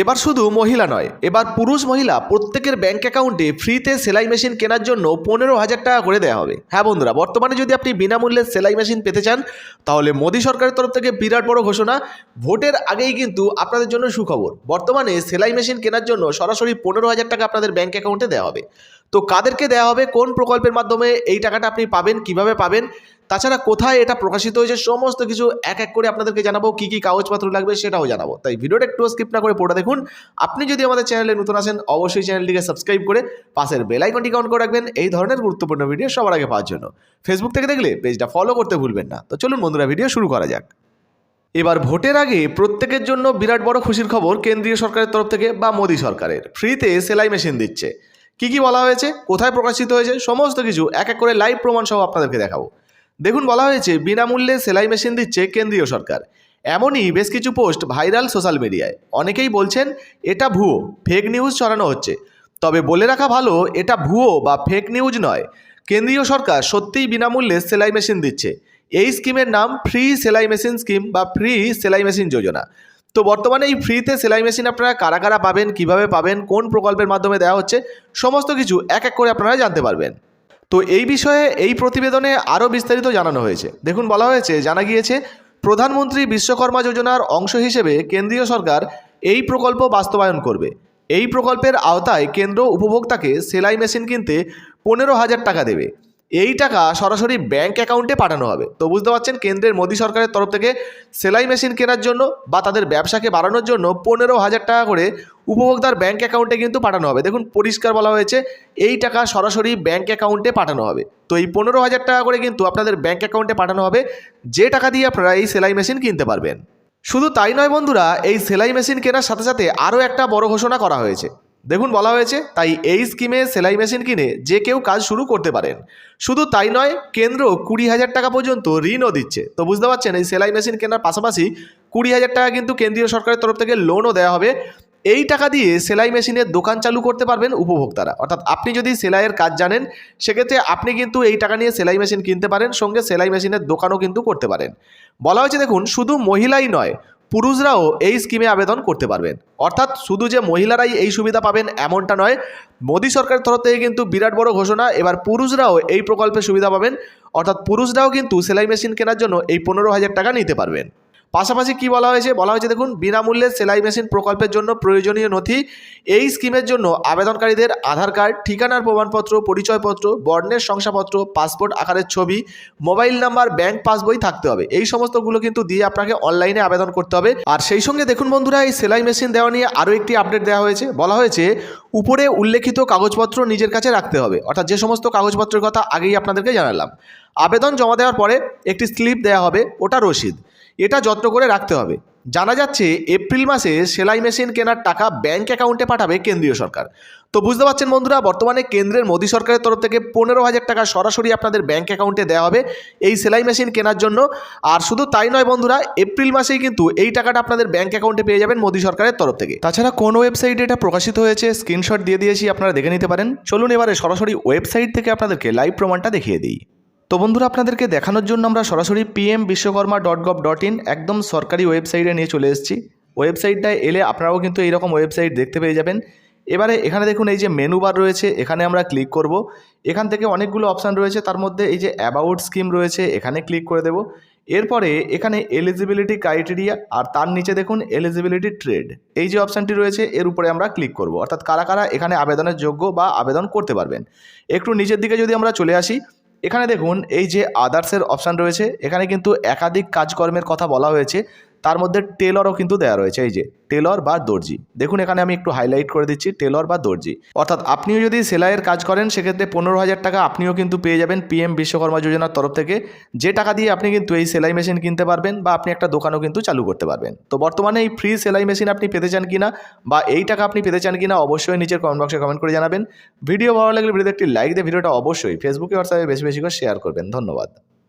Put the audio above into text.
এবার শুধু মহিলা নয়, এবার পুরুষ মহিলা প্রত্যেকের ব্যাংক অ্যাকাউন্টে ফ্রিতে সেলাই মেশিন কেনার জন্য পনেরো হাজার টাকা করে দেওয়া হবে। হ্যাঁ বন্ধুরা, বর্তমানে যদি আপনি বিনামূল্যে সেলাই মেশিন পেতে চান, তাহলে মোদী সরকারের তরফ থেকে বিরাট বড় ঘোষণা, ভোটের আগেই কিন্তু আপনাদের জন্য সুখবর। বর্তমানে সেলাই মেশিন কেনার জন্য সরাসরি পনেরো হাজার টাকা আপনাদের ব্যাংক অ্যাকাউন্টে দেওয়া হবে। তো কাদেরকে দেওয়া হবে? কোন প্রকল্পের মাধ্যমে এই টাকাটা আপনি পাবেন? কীভাবে পাবেন? তাছাড়া কোথায় এটা প্রকাশিত হয়েছে? সমস্ত কিছু এক এক করে আপনাদেরকে জানাব। কী কী কাগজপত্র লাগবে সেটাও জানাব। তাই ভিডিওটা একটু স্কিপ না করে পড়ে দেখুন। আপনি যদি আমাদের চ্যানেলে নতুন আসেন, অবশ্যই চ্যানেলটিকে সাবস্ক্রাইব করে পাশের বেল আইকনটি কাউন্ট করে রাখবেন। এই ধরনের গুরুত্বপূর্ণ ভিডিও সবার আগে পাওয়ার জন্য। ফেসবুক থেকে দেখলে পেজটা ফলো করতে ভুলবেন না। তো চলুন বন্ধুরা ভিডিও শুরু করা যাক। এবার ভোটের আগে প্রত্যেকের জন্য বিরাট বড় খুশির খবর কেন্দ্রীয় সরকারের তরফ থেকে বা মোদী সরকারের। ফ্রিতে সেলাই মেশিন দিচ্ছে। কি কি বলা হয়েছে, কোথায় প্রকাশিত হয়েছে, সমস্ত কিছু, এক এক করে লাইভ প্রমাণ সহ আপনাদেরকে দেখাবো। দেখুন, বলা হয়েছে, বিনামূল্যে সেলাই মেশিন দিচ্ছে কেন্দ্রীয় সরকার। এমনই বেশ কিছু পোস্ট ভাইরাল সোশ্যাল মিডিয়ায় অনেকেই বলছেন, এটা ভুয়ো ফেক নিউজ ছড়ানো হচ্ছে। তবে বলে রাখা ভালো, এটা ভুয়ো বা ফেক নিউজ নয়। কেন্দ্রীয় সরকার সত্যিই বিনামূল্যে সেলাই মেশিন দিচ্ছে। এই স্কিমের নাম ফ্রি সেলাই মেশিন স্কিম বা ফ্রি সেলাই মেশিন যোজনা। তো বর্তমানে এই ফ্রিতে সেলাই মেশিন আপনারা কারা কারা পাবেন, কীভাবে পাবেন, কোন প্রকল্পের মাধ্যমে দেওয়া হচ্ছে, সমস্ত কিছু এক এক করে আপনারা জানতে পারবেন। তো এই বিষয়ে এই প্রতিবেদনে আরও বিস্তারিত জানানো হয়েছে। দেখুন, বলা হয়েছে, জানা গিয়েছে, প্রধানমন্ত্রী বিশ্বকর্মা যোজনার অংশ হিসেবে কেন্দ্রীয় সরকার এই প্রকল্প বাস্তবায়ন করবে। এই প্রকল্পের আওতায় কেন্দ্র উপভোক্তাকে সেলাই মেশিন কিনতে পনেরো হাজার টাকা দেবে। এই টাকা সরাসরি ব্যাংক অ্যাকাউন্টে পাঠানো হবে। তো বুঝতে পারছেন, কেন্দ্রের মোদী সরকারের তরফ থেকে সেলাই মেশিন কেনার জন্য বা তাদের ব্যবসাকে বাড়ানোর জন্য পনেরো হাজার টাকা করে উপভোক্তার ব্যাংক অ্যাকাউন্টে কিন্তু পাঠানো হবে। দেখুন, পরিষ্কার বলা হয়েছে, এই টাকা সরাসরি ব্যাংক অ্যাকাউন্টে পাঠানো হবে। তো এই পনেরো হাজার টাকা করে কিন্তু আপনাদের ব্যাংক অ্যাকাউন্টে পাঠানো হবে, যে টাকা দিয়ে আপনারা এই সেলাই মেশিন কিনতে পারবেন। শুধু তাই নয় বন্ধুরা, এই সেলাই মেশিন কেনার সাথে সাথে আরও একটা বড় ঘোষণা করা হয়েছে। দেখুন বলা হয়েছে, তাই এই স্কিমে সেলাই মেশিন কিনে যে কেউ কাজ শুরু করতে পারেন। শুধু তাই নয়, কেন্দ্র কুড়ি হাজার টাকা পর্যন্ত ঋণও দিচ্ছে। তো বুঝতে পারছেন, এই সেলাই মেশিন কেনার পাশাপাশি কুড়ি হাজার টাকা কিন্তু কেন্দ্রীয় সরকারের তরফ থেকে লোনও দেওয়া হবে। এই টাকা দিয়ে সেলাই মেশিনের দোকান চালু করতে পারবেন উপভোক্তারা। অর্থাৎ আপনি যদি সেলাইয়ের কাজ জানেন, সেক্ষেত্রে আপনি কিন্তু এই টাকা নিয়ে সেলাই মেশিন কিনতে পারেন, সঙ্গে সেলাই মেশিনের দোকানও কিন্তু করতে পারেন। বলা হয়েছে, দেখুন, শুধু মহিলাই নয় পুরুষরাও এই স্কিমে আবেদন করতে পারবেন। অর্থাৎ শুধু যে মহিলারাই এই সুবিধা পাবেন এমনটা নয়, মোদী সরকারের তরফ থেকে কিন্তু বিরাট বড় ঘোষণা, এবার পুরুষরাও এই প্রকল্পে সুবিধা পাবেন। অর্থাৎ পুরুষরাও কিন্তু সেলাই মেশিন কেনার জন্য এই পনেরো হাজার টাকা নিতে পারবেন। পাশাপাশি কি বলা হয়েছে? বলা হয়েছে, দেখুন, বিনামূল্যে সেলাই মেশিন প্রকল্পের জন্য প্রয়োজনীয় নথি। এই স্কিমের জন্য আবেদনকারীদের আধার কার্ড, ঠিকানার প্রমাণপত্র, পরিচয়পত্র, বর্ণের শংসাপত্র, পাসপোর্ট আকারের ছবি, মোবাইল নাম্বার, ব্যাংক পাসবই থাকতে হবে। এই সমস্তগুলো কিন্তু দিয়ে আপনাকে অনলাইনে আবেদন করতে হবে। আর সেই সঙ্গে দেখুন বন্ধুরা, এই সেলাই মেশিন দেওয়া নিয়ে আরও একটি আপডেট দেওয়া হয়েছে। বলা হয়েছে, উপরে উল্লেখিত কাগজপত্র নিজের কাছে রাখতে হবে। অর্থাৎ যে সমস্ত কাগজপত্রের কথা আগেই আপনাদেরকে জানালাম। আবেদন জমা দেওয়ার পরে একটি স্লিপ দেওয়া হবে, ওটা রসিদ। এটা যত্ন করে রাখতে হবে। জানা যাচ্ছে, এপ্রিল মাসে সেলাই মেশিন কেনার টাকা ব্যাংক অ্যাকাউন্টে পাঠাবে কেন্দ্রীয় সরকার। তো বুঝতে পারছেন বন্ধুরা, বর্তমানে কেন্দ্রের মোদী সরকারের তরফ থেকে পনেরো হাজার টাকা সরাসরি আপনাদের ব্যাংক অ্যাকাউন্টে দেওয়া হবে এই সেলাই মেশিন কেনার জন্য। আর শুধু তাই নয় বন্ধুরা, এপ্রিল মাসেই কিন্তু এই টাকাটা আপনাদের ব্যাংক অ্যাকাউন্টে পেয়ে যাবেন মোদী সরকারের তরফ থেকে। তাছাড়া কোন ওয়েবসাইটে এটা প্রকাশিত হয়েছে, স্ক্রিনশট দিয়ে দিয়েছি, আপনারা দেখে নিতে পারেন। চলুন এবারে সরাসরি ওয়েবসাইট থেকে আপনাদেরকে লাইভ প্রমাণটা দেখিয়ে দিই। তো বন্ধুরা, আপনাদেরকে দেখানোর জন্য আমরা সরাসরি PM Vishwakarma dot gov dot in একদম সরকারি ওয়েবসাইটে নিয়ে চলে এসেছি। ওয়েবসাইটটায় এলে আপনারাও কিন্তু এইরকম ওয়েবসাইট দেখতে পেয়ে যাবেন। এবারে এখানে দেখুন এই যে মেনু বার রয়েছে, এখানে আমরা ক্লিক করব। এখান থেকে অনেকগুলো অপশান রয়েছে, তার মধ্যে এই যে অ্যাবাউট স্কিম রয়েছে, এখানে ক্লিক করে দেব। এরপরে এখানে এলিজিবিলিটি ক্রাইটেরিয়া আর তার নিচে দেখুন এলিজিবিলিটি ট্রেড এই যে অপশানটি রয়েছে, এর উপরে আমরা ক্লিক করব। অর্থাৎ কারা কারা এখানে আবেদনের যোগ্য বা আবেদন করতে পারবেন। একটু নিচের দিকে যদি আমরা চলে আসি এখানে দেখুন এই যে আদার্সের অপশান রয়েছে এখানে কিন্তু একাধিক কাজকর্মের কথা বলা হয়েছে। তার মধ্যে টেলরও কিন্তু দেওয়া রয়েছে, এই যে টেলর বা দর্জি। দেখুন, এখানে আমি একটু হাইলাইট করে দিচ্ছি, টেলর বা দর্জি। অর্থাৎ আপনিও যদি সেলাইয়ের কাজ করেন, সেক্ষেত্রে পনেরো হাজার টাকা আপনিও কিন্তু পেয়ে যাবেন পিএম বিশ্বকর্মা যোজনার তরফ থেকে। যে টাকা দিয়ে আপনি কিন্তু এই সেলাই মেশিন কিনতে পারবেন বা আপনি একটা দোকানও কিন্তু চালু করতে পারবেন। তো বর্তমানে এই ফ্রি সেলাই মেশিন আপনি পেতে চান কিনা বা এই টাকা আপনি পেতে চান কিনা অবশ্যই নিচের কমেন্ট বক্সে কমেন্ট করে জানাবেন। ভিডিও ভালো লাগলে ভিডিওতে একটি লাইক দিয়ে ভিডিওটা অবশ্যই ফেসবুকে হোয়াটসঅ্যাপে বেশি বেশি করে শেয়ার করবেন। ধন্যবাদ।